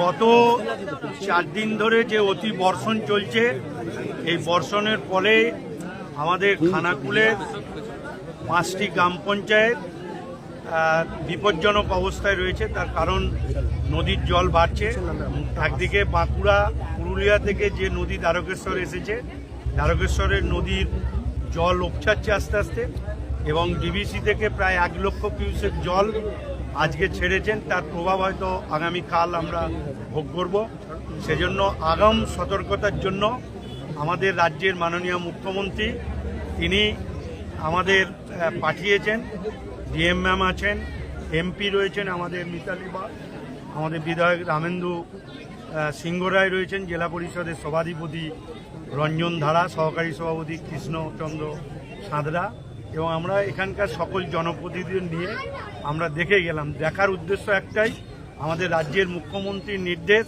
গত চার দিন ধরে যে অতি বর্ষণ চলছে, এই বর্ষণের ফলে আমাদের খানাকুলের পাঁচটি গ্রাম পঞ্চায়েত বিপজ্জনক অবস্থায় রয়েছে। তার কারণ নদীর জল বাড়ছে। একদিকে বাঁকুড়া, পুরুলিয়া থেকে যে নদী দ্বারকেশ্বর এসেছে, দ্বারকেশ্বরের নদীর জল উপচাচ্ছে আস্তে আস্তে এবং ডিবিসি থেকে প্রায় এক লক্ষ কিউসেক জল আজকে ছেড়েছেন, তার প্রভাব হয়তো আগামীকাল আমরা ভোগ করব। সেজন্য আগাম সতর্কতার জন্য আমাদের রাজ্যের মাননীয় মুখ্যমন্ত্রী, তিনি আমাদের পাঠিয়েছেন। ডিএম ম্যাম আছেন, এমপি রয়েছেন আমাদের মিতালি বা আমাদের বিধায়ক রামেন্দু সিংহ রায় রয়েছেন, জেলা পরিষদের সভাধিপতি রঞ্জন ধারা, সহকারী সভাপতি কৃষ্ণচন্দ্র সাঁতরা। এবং আমরা এখানকার সকল জনপ্রতিনিধি নিয়ে আমরা দেখে গেলাম। দেখার উদ্দেশ্য একটাই, আমাদের রাজ্যের মুখ্যমন্ত্রীর নির্দেশ,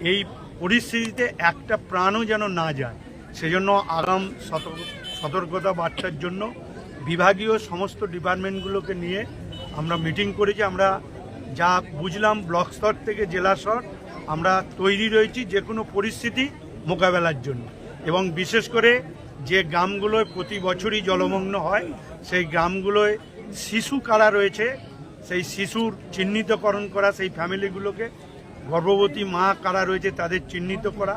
এই পরিস্থিতিতে একটা প্রাণও যেন না যায়। সেজন্য আগাম সতর্ক- সতর্কতা বার্তার জন্য বিভাগীয় সমস্ত ডিপার্টমেন্টগুলোকে নিয়ে আমরা মিটিং করেছি। আমরা যা বুঝলাম ব্লক স্তর থেকে জেলা স্তর, আমরা তৈরি রয়েছি যে কোনো পরিস্থিতি মোকাবেলার জন্য। এবং বিশেষ করে যে গ্রামগুলোয় প্রতি বছরই জলমগ্ন হয়, সেই গ্রামগুলোয় শিশু কারা রয়েছে, সেই শিশুর চিহ্নিতকরণ করা, সেই ফ্যামিলিগুলোকে গর্ভবতী মা কারা রয়েছে তাদের চিহ্নিত করা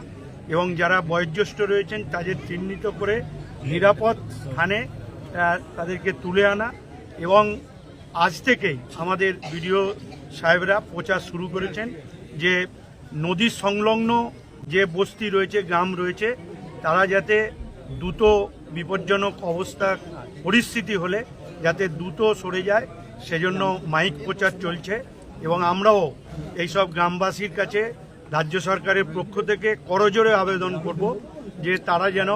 এবং যারা বয়োজ্যেষ্ঠ রয়েছেন তাদের চিহ্নিত করে নিরাপদ স্থানে তাদেরকে তুলে আনা এবং আজ থেকেই আমাদের বিডিও সাহেবরা প্রচার শুরু করেছেন যে নদী সংলগ্ন যে বস্তি রয়েছে, গ্রাম রয়েছে, তারা যাতে দ্রুত বিপজ্জনক অবস্থা, পরিস্থিতি হলে যাতে দ্রুত সরে যায়, সেজন্য মাইক প্রচার চলছে এবং আমরাও এইসব গ্রামবাসীর কাছে রাজ্য সরকারের পক্ষ থেকে করজোরে আবেদন করব যে তারা যেন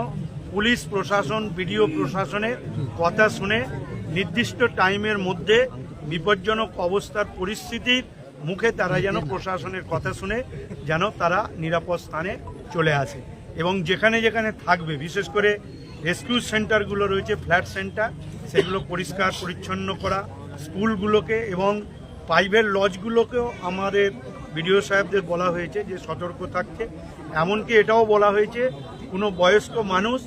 পুলিশ প্রশাসন, বিডিও প্রশাসনের কথা শুনে নির্দিষ্ট টাইমের মধ্যে বিপজ্জনক অবস্থার পরিস্থিতির মুখে তারা যেন প্রশাসনের কথা শুনে যেন তারা নিরাপদ স্থানে চলে আসে। এবং যেখানে যেখানে থাকবে, বিশেষ করে রেস্কিউ সেন্টারগুলো রয়েছে ফ্ল্যাট সেন্টার সেগুলো পরিষ্কার, পরিচ্ছন্ন করা স্কুলগুলোকে এবং প্রাইভেট লজগুলোকেও আমাদের বিডিও সাহেবদের বলা হয়েছে যে সতর্ক থাকছে এমনকি এটাও বলা হয়েছে, কোনো বয়স্ক মানুষ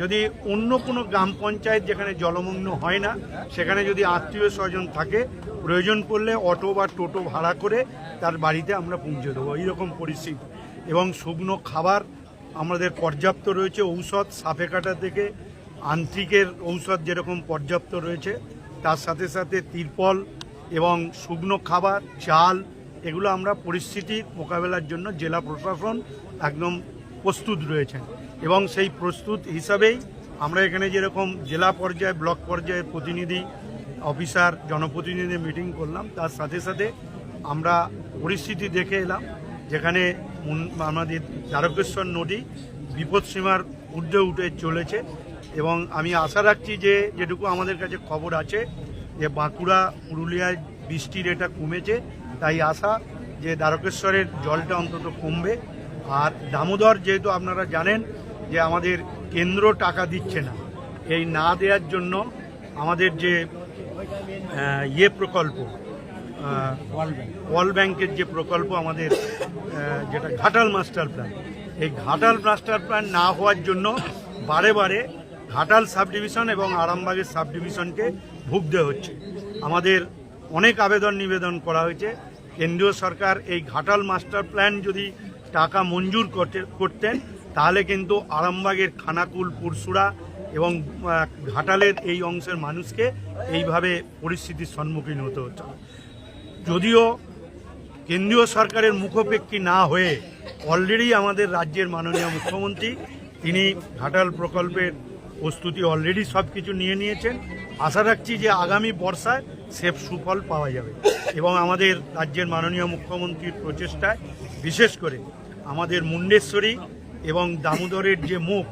যদি অন্য কোনো গ্রাম পঞ্চায়েত যেখানে জলমগ্ন হয় না, সেখানে যদি আত্মীয় স্বজন থাকে, প্রয়োজন পড়লে অটো বা টোটো ভাড়া করে তার বাড়িতে আমরা পৌঁছে দেবো। এইরকম পরিস্থিতি। এবং শুকনো খাবার আমাদের পর্যাপ্ত রয়েছে ঔষধ সাপে কাটা থেকে আন্ত্রিকের ঔষধ যেরকম পর্যাপ্ত রয়েছে, তার সাথে সাথে তিরপল এবং শুকনো খাবার, চাল, এগুলো আমরা পরিস্থিতির মোকাবেলার জন্য জেলা প্রশাসন একদম প্রস্তুত রয়েছেন। এবং সেই প্রস্তুত হিসাবেই আমরা এখানে যেরকম জেলা পর্যায়ে, ব্লক পর্যায়ে প্রতিনিধি, অফিসার, জনপ্রতিনিধি মিটিং করলাম। তার সাথে সাথে আমরা পরিস্থিতি দেখে এলাম, যেখানে আমাদের দ্বারকেশ্বর নদী বিপদসীমার ঊর্ধ্বে উঠে চলেছে এবং আমি আশা রাখছি যে যেটুকু আমাদের কাছে খবর আছে যে বাঁকুড়া, পুরুলিয়ায় বৃষ্টির এটা কমেছে, তাই আশা যে দ্বারকেশ্বরের জলটা অন্তত কমবে। আর দামোদর যেহেতু আপনারা জানেন যে আমাদের কেন্দ্র টাকা দিচ্ছে না, এই না দেওয়ার জন্য আমাদের যে ইয়ে প্রকল্প ওয়ার্ল্ড ব্যাংকের যে প্রকল্প আমাদের যেটা ঘাটাল মাস্টার প্ল্যান এই ঘাটাল মাস্টার প্ল্যান না হওয়ার জন্য বারে বারে ঘাটাল সাব ডিভিশন এবং আরামবাগের সাব ডিভিশনকে ভুগতে হচ্ছে। আমাদের অনেক আবেদন নিবেদন করা হয়েছে। কেন্দ্রীয় সরকার এই ঘাটাল মাস্টার প্ল্যান যদি টাকা মঞ্জুর করতে করতেন তাহলে কিন্তু আরামবাগের খানাকুল পুরসুরা এবং ঘাটালের এই অংশের মানুষকে এইভাবে পরিস্থিতির সম্মুখীন হতে হচ্ছে। যদিও কেন্দ্রীয় সরকারের মুখোপেক্ষী না হয়ে অলরেডি আমাদের রাজ্যের মাননীয় মুখ্যমন্ত্রী, তিনি ঘাটাল প্রকল্পের প্রস্তুতি অলরেডি সব কিছু নিয়ে নিয়েছেন। আশা রাখছি যে আগামী বর্ষায় সেফ সুফল পাওয়া যাবে। এবং আমাদের রাজ্যের মাননীয় মুখ্যমন্ত্রীর প্রচেষ্টায়, বিশেষ করে আমাদের মুন্ডেশ্বরী এবং দামোদরের যে মুখ,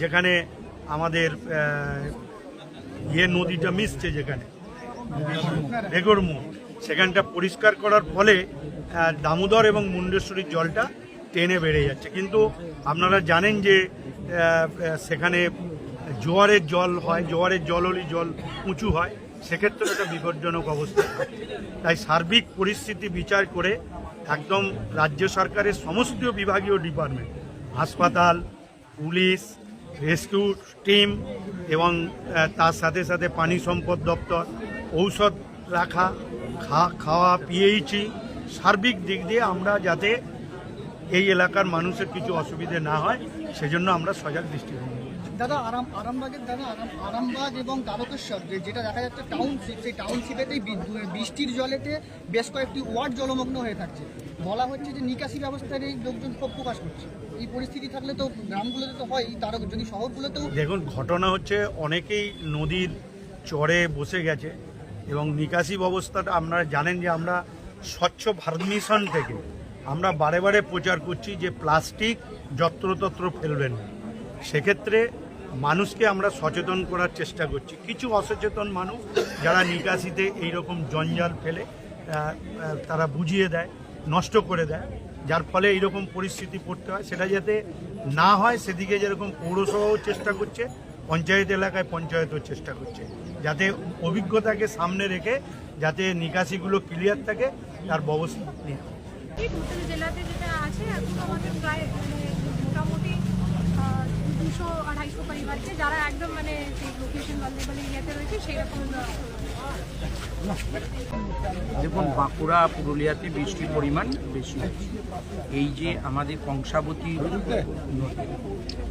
যেখানে আমাদের ইয়ে নদীটা মিশছে যেখানে বেগরমুখ সেখানটা পরিষ্কার করার ফলে দামোদর এবং মুন্ডেশ্বরীর জলটা টেনে বেড়ে যাচ্ছে। কিন্তু আপনারা জানেন যে সেখানে জোয়ারের জল হয়, জোয়ারের জল হলে জল উঁচু হয়, সেক্ষেত্রে একটা বিপজ্জনক অবস্থা। তাই সার্বিক পরিস্থিতি বিচার করে একদম রাজ্য সরকারের সমস্ত বিভাগীয় ডিপার্টমেন্ট, হাসপাতাল, পুলিশ, রেস্কিউ টিম এবং তার সাথে সাথে পানি সম্পদ দপ্তর, ঔষধ রাখা খাওয়া পিএইচি সার্বিক দিক দিয়ে আমরা যাতে এই এলাকার মানুষের কিছু অসুবিধে না হয় সেজন্য আমরা সজাগ দৃষ্টিভঙ্গি দাদা আরাম আরামবাগের দাদা আরাম আরামবাগ এবং দ্বারকেশ্বর যে যেটা দেখা যাচ্ছে টাউনশিপ সেই টাউনশিপেতেই বৃষ্টির জলেতে বেশ কয়েকটি ওয়ার্ড জলমগ্ন হয়ে থাকছে। বলা হচ্ছে যে নিকাশি ব্যবস্থার এই লোকজন ক্ষোভ প্রকাশ করছে। এই পরিস্থিতি থাকলে তো গ্রামগুলোতে তো হয় তার যদি শহরগুলোতেও দেখুন ঘটনা হচ্ছে অনেকেই নদীর চরে বসে গেছে। এবং নিকাশি ব্যবস্থাটা আপনারা জানেন যে আমরা স্বচ্ছ ভারত মিশন থেকে আমরা বারে বারে প্রচার করছি যে প্লাস্টিক যত্রতত্র ফেলবেন না। সেক্ষেত্রে মানুষকে আমরা সচেতন করার চেষ্টা করছি। কিছু অসচেতন মানুষ যারা নিকাশিতে এইরকম জঞ্জাল ফেলে তারা বুঝিয়ে দেয়, নষ্ট করে দেয়, যার ফলে এইরকম পরিস্থিতি পড়তে হয়। সেটা যাতে না হয়, সেদিকে যেরকম পৌরসভাও চেষ্টা করছে, পঞ্চায়েত এলাকায় পঞ্চায়েতও চেষ্টা করছে। যাতে অভিজ্ঞতাকে সামনে রেখে যাতে নিকাশিগুলো ক্লিয়ার থাকে তার ব্যবস্থা নিয়ে এই টোটাল জেলাতে যেটা আছে এখন আমাদের প্রায় মানে মোটামুটি দুশো আড়াইশো পরিবারকে যারা একদম মানে সেই লোকেশন ভালনেবল এরিয়াতে রয়েছে সেই রকম দেখুন বাঁকুড়া পুরুলিয়াতে বৃষ্টির পরিমাণ বেশি হচ্ছে। এই যে আমাদের কংসাবতী নদী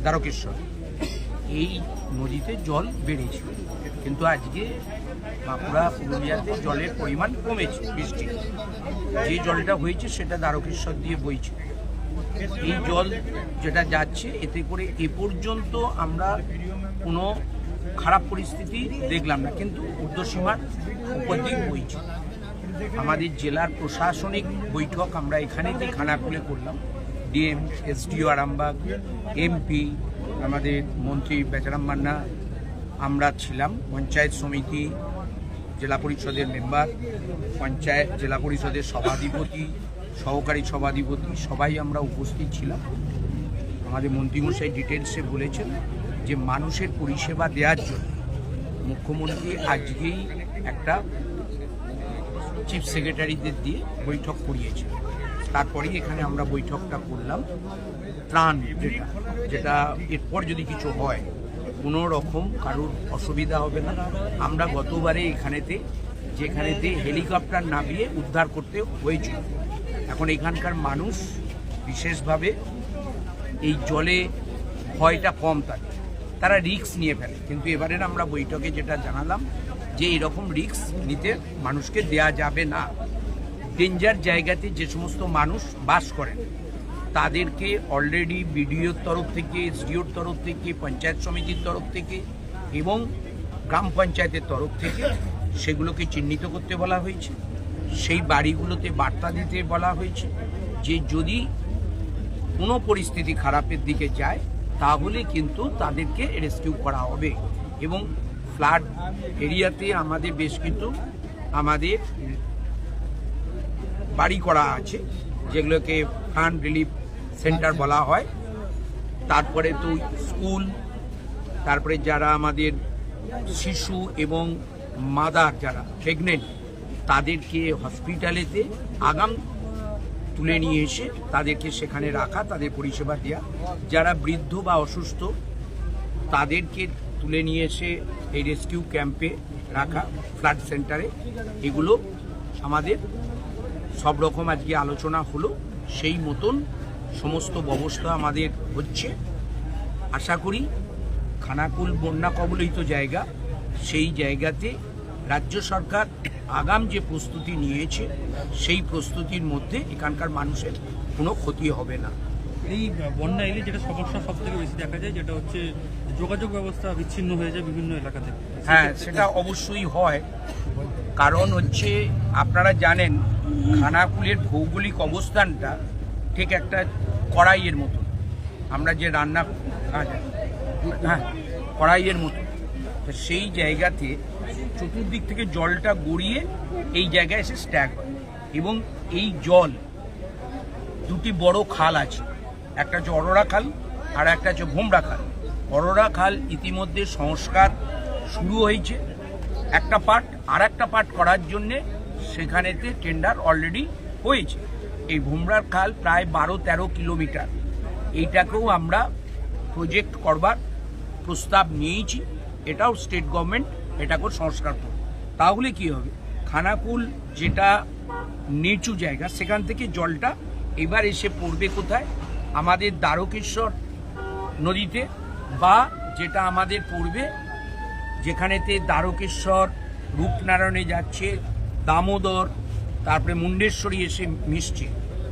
দ্বারকেশ্বর এই নদীতে জল বেড়েছে। কিন্তু আজকে বাঁকুড়া পুরুলিয়াতে জলের পরিমাণ কমেছে, বৃষ্টি। যে জলটা হয়েছে সেটা দ্বারকেশ্বর দিয়ে বইছে। এই জল যেটা যাচ্ছে, এতে করে এ পর্যন্ত আমরা কোনো খারাপ পরিস্থিতি দেখলাম না, কিন্তু ঊর্ধ্বসীমার উপর দিয়ে বইছে। আমাদের জেলার প্রশাসনিক বৈঠক আমরা এখানেতেই খানাকুলে করলাম। ডিএম, এসডিও আরামবাগ, এমপি, আমাদের মন্ত্রী বেচারাম মান্না আমরা ছিলাম পঞ্চায়েত সমিতি, জেলা পরিষদের মেম্বার, পঞ্চায়েত, জেলা পরিষদের সভাধিপতি, সহকারী সভাধিপতি, সবাই আমরা উপস্থিত ছিলাম। আমাদের মন্ত্রীমশাই ডিটেলসে বলেছেন যে মানুষের পরিষেবা দেওয়ার জন্য মুখ্যমন্ত্রী আজকেই একটা চিফ সেক্রেটারিদের দিয়ে বৈঠক করিয়েছে তারপরেই এখানে আমরা বৈঠকটা করলাম ত্রাণ যেটা যেটা এরপর যদি কিছু হয় কোনো রকম কারোর অসুবিধা হবে না। আমরা গতবারে এখানেতে, যেখানেতে হেলিকপ্টার নামিয়ে উদ্ধার করতে হয়েছিল। এখন এখানকার মানুষ বিশেষভাবে এই জলে ভয়টা কম থাকে তারা রিস্ক নিয়ে ফেলে। কিন্তু এবারের আমরা বৈঠকে যেটা জানালাম, যে এরকম রিস্ক নিতে মানুষকে দেয়া যাবে না। ডেঞ্জার জায়গাতে যে সমস্ত মানুষ বাস করেন তাদেরকে অলরেডি বিডিওর তরফ থেকে এসডিওর তরফ থেকে, পঞ্চায়েত সমিতির তরফ থেকে এবং গ্রাম পঞ্চায়েতের তরফ থেকে সেগুলোকে চিহ্নিত করতে বলা হয়েছে। সেই বাড়িগুলোতে বার্তা দিতে বলা হয়েছে যে, যদি কোনো পরিস্থিতি খারাপের দিকে যায়, তাহলে কিন্তু তাদেরকে রেস্কিউ করা হবে এবং ফ্লাড এরিয়াতে আমাদের বেশ কিছু আমাদের বাড়ি করা আছে, যেগুলোকে ফান্ড রিলিফ সেন্টার বলা হয়। তারপরে তো স্কুল তারপরে যারা আমাদের শিশু এবং মাদার যারা প্রেগনেন্ট তাদেরকে হসপিটালেতে আগাম তুলে নিয়ে এসে তাদেরকে সেখানে রাখা তাদের পরিষেবা দেওয়া যারা বৃদ্ধ বা অসুস্থ তাদেরকে তুলে নিয়ে এসে এই রেস্কিউ ক্যাম্পে রাখা ফ্লাড সেন্টারে এগুলো আমাদের সব রকম আজকে আলোচনা হলো। সেই মতন সমস্ত ব্যবস্থা আমাদের হচ্ছে। আশা করি খানাকুল বন্যা কবলিত জায়গা সেই জায়গাতে রাজ্য সরকার আগাম যে প্রস্তুতি নিয়েছে সেই প্রস্তুতির মধ্যে এখানকার মানুষের কোনো ক্ষতি হবে না। এই বন্যা এলে যেটা সমস্যা সব থেকে বেশি দেখা যায় যেটা হচ্ছে যোগাযোগ ব্যবস্থা বিচ্ছিন্ন হয়ে যায় বিভিন্ন এলাকাতে। হ্যাঁ সেটা অবশ্যই হয়। কারণ হচ্ছে আপনারা জানেন খানাকুলের ভৌগোলিক অবস্থানটা ঠিক একটা কড়াইয়ের মতো। আমরা যে রান্না হ্যাঁ, কড়াইয়ের মতো। তো সেই জায়গাতে চতুর্দিক থেকে জলটা গড়িয়ে এই জায়গায় এসে স্ট্যাক হয়। এবং এই জল দুটি বড় খাল আছে। একটা হচ্ছে অরোরা খাল আর একটা হচ্ছে ভোমরা খাল। অরোরা খাল ইতিমধ্যে সংস্কার শুরু হয়েছে। একটা পার্ট আর একটা পার্ট করার জন্যে সেখানেতে টেন্ডার অলরেডি হয়েছে। এই ভোমরার খাল প্রায় বারো, তেরো কিলোমিটার। এইটাকেও আমরা প্রজেক্ট করবার প্রস্তাব নিয়েছি। এটাও স্টেট গভর্নমেন্ট এটাকেও সংস্কার করবে। তাহলে কি হবে? খানাকুল যেটা নিচু জায়গা, সেখান থেকে জলটা এবার এসে পড়বে কোথায়? আমাদের দ্বারকেশ্বর নদীতে বা যেটা আমাদের পড়বে যেখানেতে দ্বারকেশ্বর, রূপনারায়ণে যাচ্ছে, দামোদর তারপরে মুন্ডেশ্বরী এসে মিশছে,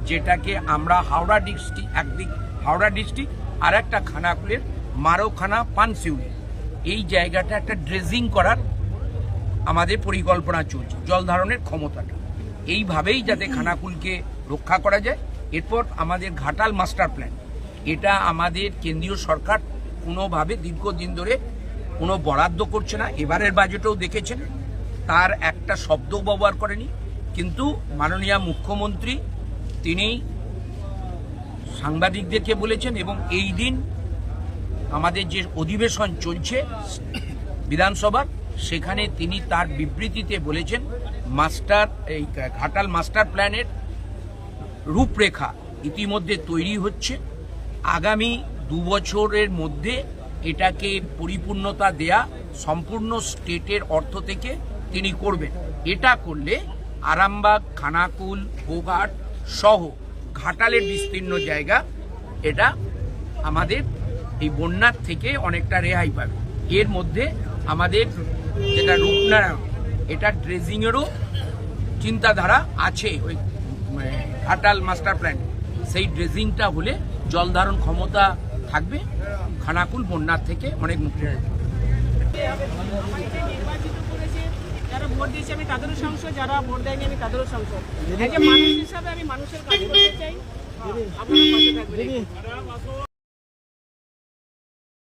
যেটাকে আমরা হাওড়া ডিস্ট্রিক্ট, একদিক হাওড়া ডিস্ট্রিক্ট আর একটা খানাকুলের মারোখানা পানসিউলি এই জায়গাটা একটা ড্রেজিং করার আমাদের পরিকল্পনা চলছে, জল ধারণের ক্ষমতাটা। এইভাবেই যাতে খানাকুলকে রক্ষা করা যায়। এরপর আমাদের ঘাটাল মাস্টার প্ল্যান। এটা আমাদের কেন্দ্রীয় সরকার কোনোভাবে দীর্ঘদিন ধরে কোনো বরাদ্দ করছে না। এবারের বাজেটেও দেখেছেন, তার একটা শব্দ ব্যবহার করেনি। কিন্তু মাননীয় মুখ্যমন্ত্রী, তিনি সাংবাদিকদেরকে বলেছেন এবং এই দিন আমাদের যে অধিবেশন চলছে বিধানসভার, সেখানে তিনি তার বিবৃতিতে বলেছেন, মাস্টার, এই ঘাটাল মাস্টার প্ল্যানের রূপরেখা ইতিমধ্যে তৈরি হচ্ছে। আগামী দু বছরের মধ্যে এটাকে পরিপূর্ণতা দেয়া সম্পূর্ণ স্টেটের অর্থ থেকে তিনি করবেন। এটা করলে আরামবাগ খানাকুল গোঘাট সহ ঘাটালের বিস্তীর্ণ জায়গা। এটা আমাদের এই বন্যার থেকে অনেকটা রেহাই পাবে। এর মধ্যে আমাদের যেটা রূপনারায়ণ এটা ড্রেজিংয়েরও চিন্তাধারা আছে ওই মানে, ঘাটাল মাস্টার প্ল্যান। সেই ড্রেজিংটা হলে জল ধারণ ক্ষমতা থাকবে। খানাকুল বন্যার থেকে অনেক মুক্তি হবে আমাকে নির্বাচিত করেছে যারা ভোট দিয়েছে আমি তাদেরও সংসদ যারা ভোট দেয়নি আমি তাদেরও সংসদ মানুষ হিসাবে আমি মানুষের কাজ করতে চাই আপনারা পাশে থাকবেন।